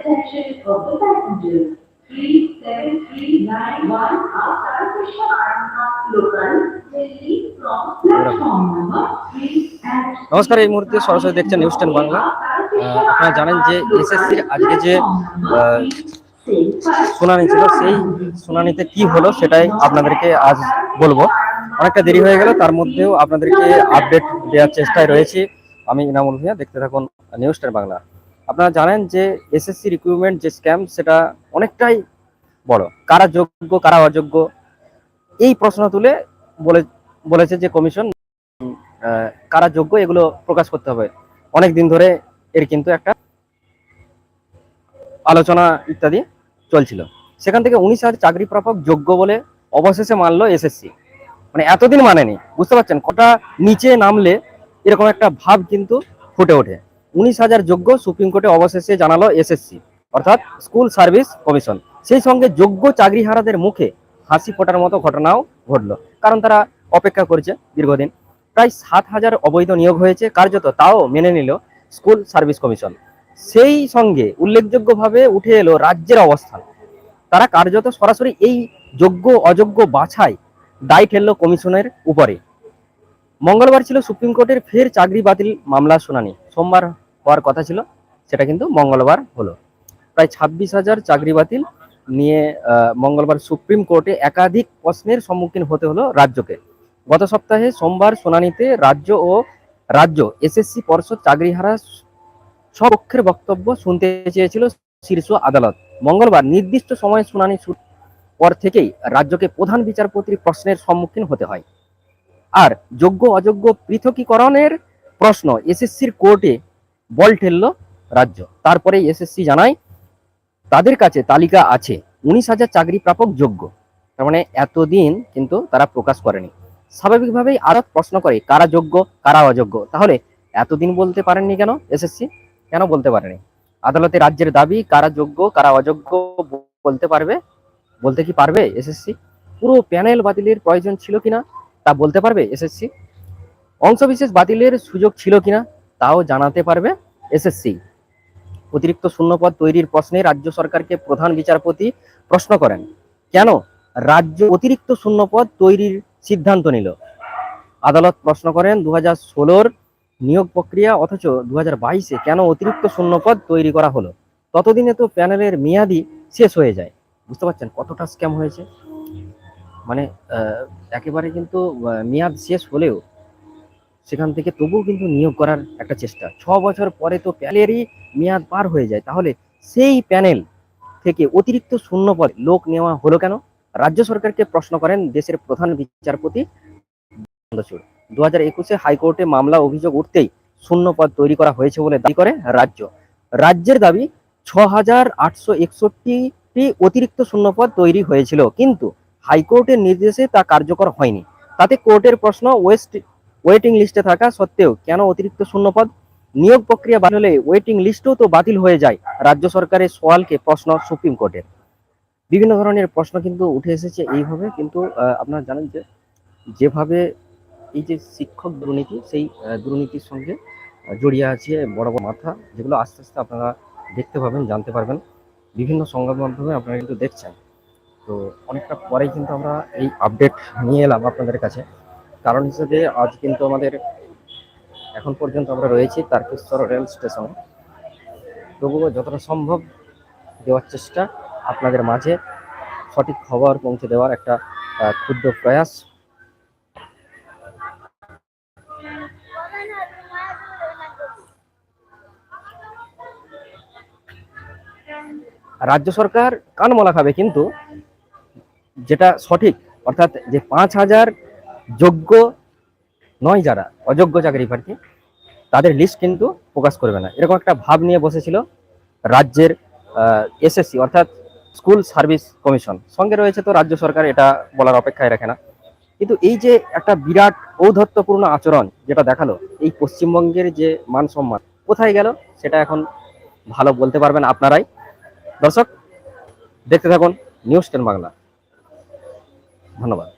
Attention of the passengers. Three seven three nine one outside Krishna Arnab local, Delhi from platform number three and. নমস্কার এই মুহূর্তে সরাসরি দেখছেন news ten Bangla আপনারা জানেন যে এসএসসির আজকে যে আহ, শুনানি ছিল সেই শুনানিতে কি হলো সেটাই আপনাদেরকে আজ বলব অনেকটা দেরি হয়ে গেল তার মধ্যেও আপনাদেরকে আপডেট দেওয়ার চেষ্টায় রয়েছি আমি ইনামুল ভূঁইয়া দেখতে থাকুন নিউজ টেন বাংলা আপনারা জানেন যে এসএসসি রিক্রুটমেন্ট যে স্ক্যাম সেটা অনেকটাই বড়। কারা যোগ্য, কারা অযোগ্য? এই প্রশ্ন তুলে বলে বলেছে যে কমিশন কারা যোগ্য এগুলো প্রকাশ করতে হবে। অনেক দিন ধরে এর কিন্তু একটা আলোচনা ইত্যাদি চলছিল। সেখান থেকে উনিশ হাজার চাকরি প্রাপক যোগ্য বলে অবশেষে মানলো এসএসসি। মানে এতদিন মানেনি, বুঝতে পারছেন? কটা নিচে নামলে এরকম একটা ভাব কিন্তু ফুটে ওঠে। উনিশ হাজার যোগ্য সুপ্রিম কোর্টে অবশেষে জানালো এসএসসি অর্থাৎ স্কুল সার্ভিস কমিশন। সেই সঙ্গে যোগ্য চাকরিহারাদের মুখে হাসি ফোটার মতো ঘটনাও ঘটলো, কারণ তারা অপেক্ষা করছে দীর্ঘদিন। প্রায় সাত হাজার অবৈধ নিয়োগ হয়েছে, কার্যত তাও মেনে নিল স্কুল সার্ভিস কমিশন। সেই সঙ্গে উল্লেখযোগ্যভাবে উঠে এলো রাজ্যের অবস্থান। তারা কার্যত সরাসরি এই যোগ্য অযোগ্য বাছাই দায় ঠেললো কমিশনের উপরে। মঙ্গলবার ছিল সুপ্রিম কোর্টের ফের চাকরি বাতিল মামলা শুনানি। সোমবার হওয়ার কথা ছিল, সেটা কিন্তু মঙ্গলবার হলো। প্রায় ছাব্বিশ হাজার চাকরি বাতিল নিয়ে মঙ্গলবার সুপ্রিম কোর্টে একাধিক প্রশ্নের সম্মুখীন হতে হলো রাজ্যকে। গত সপ্তাহে সোমবার শুনানিতে রাজ্য ও রাজ্য এসএসসি পর্ষদ চাকরি চাকরিহারা সপক্ষের বক্তব্য শুনতে চেয়েছিল শীর্ষ আদালত। মঙ্গলবার নির্দিষ্ট সময়ে শুনানি পর থেকেই রাজ্যকে প্রধান বিচারপতির প্রশ্নের সম্মুখীন হতে হয়। আর যোগ্য অযোগ্য পৃথকীকরণের প্রশ্ন এসএসসির কোর্টে বল ঠেললো রাজ্য। তারপরে এসএসসি জানায়, তাদের কাছে তালিকা আছে। উনিশ হাজার চাকরি প্রাপক যোগ্য। তার মানে এতদিন কিন্তু তারা প্রকাশ করেনি। স্বাভাবিকভাবেই আরও প্রশ্ন করে, কারা যোগ্য, কারা অযোগ্য? তাহলে এতদিন বলতে পারেননি কেন এসএসসি কেন বলতে পারেনি? আদালতে রাজ্যের দাবি, কারা যোগ্য, কারা অযোগ্য বলতে পারবে? বলতে কি পারবে এসএসসি পুরো প্যানেল বাতিলের প্রয়োজন ছিল কিনা তা বলতে পারবে এসএসসি অংশবিশেষ বাতিলের সুযোগ ছিল কিনা তাও জানাতে পারবে এসএসসি অতিরিক্ত শূন্যপদ তৈরির প্রশ্নে রাজ্য সরকারকে প্রধান বিচারপতি প্রশ্ন করেন, কেন রাজ্য অতিরিক্ত শূন্যপদ তৈরির সিদ্ধান্ত নিল? আদালত প্রশ্ন করেন দু হাজার নিয়োগ প্রক্রিয়া অথচ দু হাজার কেন অতিরিক্ত শূন্যপদ তৈরি করা হলো? ততদিনে তো প্যানেলের মেয়াদি শেষ হয়ে যায়। বুঝতে পারছেন কতটা স্ক্যাম হয়েছে? মানে একেবারে কিন্তু মেয়াদ শেষ হলেও সেখান থেকে তবুও কিন্তু নিয়োগ করার একটা চেষ্টা। ছ বছর পরে তো প্যানেলেরই মেয়াদ পার হয়ে যায়। তাহলে সেই প্যানেল থেকে অতিরিক্ত শূন্যপদ লোক নেওয়া হলো কেন? রাজ্য সরকারকে প্রশ্ন করেন দেশের প্রধান বিচারপতি চন্দ্রচূড়। দু হাজার একুশে হাইকোর্টে মামলা অভিযোগ উঠতেই শূন্য পদ তৈরি করা হয়েছে বলে দাবি করে রাজ্য। রাজ্যের দাবি, ছ হাজার আটশো একষট্টিটি অতিরিক্ত শূন্যপদ তৈরি হয়েছিল, কিন্তু হাইকোর্টের নির্দেশে তা কার্যকর হয়নি। তাতে কোর্টের প্রশ্ন ওয়েস্ট ওয়েটিং লিস্টে থাকা সত্ত্বেও কেন অতিরিক্ত শূন্যপদ? নিয়োগ প্রক্রিয়া বাতিল হলে ওয়েটিং লিস্টও তো বাতিল হয়ে যায়, রাজ্য সরকারের সওয়ালকে প্রশ্ন সুপ্রিম কোর্টের। বিভিন্ন ধরনের প্রশ্ন কিন্তু উঠে এসেছে এইভাবে, কিন্তু আপনারা জানেন যে যেভাবে এই যে শিক্ষক দুর্নীতি, সেই দুর্নীতির সঙ্গে জড়িয়ে আছে বড় বড় মাথা, যেগুলো আস্তে আস্তে আপনারা দেখতে পাবেন, জানতে পারবেন। বিভিন্ন সংবাদ মাধ্যমে আপনারা কিন্তু দেখছেন। তো অনেকটা পরেই কিন্তু আমরা এই আপডেট নিয়ে এলাম আপনাদের কাছে। কারণ হিসেবে আজ কিন্তু আমাদের এখন পর্যন্ত আমরা রয়েছি তারকেশ্বর রেল স্টেশনে। তবুও যতটা সম্ভব দেওয়ার চেষ্টা আপনাদের মাঝে সঠিক খবর পৌঁছে দেওয়ার একটা ক্ষুদ্র প্রয়াস। রাজ্য সরকার কানমলা খাবে কিন্তু যেটা সঠিক, অর্থাৎ যে পাঁচ হাজার যোগ্য নয় যারা অযোগ্য চাকরি প্রার্থী, তাদের লিস্ট কিন্তু প্রকাশ করবে না। এরকম একটা ভাব নিয়ে বসেছিল রাজ্যের এসএসসি অর্থাৎ স্কুল সার্ভিস কমিশন সঙ্গে রয়েছে তো রাজ্য সরকার, এটা বলার অপেক্ষায় রাখে না। কিন্তু এই যে একটা বিরাট ঔদ্ধত্যপূর্ণ আচরণ যেটা দেখাল, এই পশ্চিমবঙ্গের যে মান সম্মান, কোথায় গেল সেটা এখন ভালো বলতে পারবেন আপনারাই। দর্শক, দেখতে থাকুন নিউজ টেন বাংলা। ধন্যবাদ।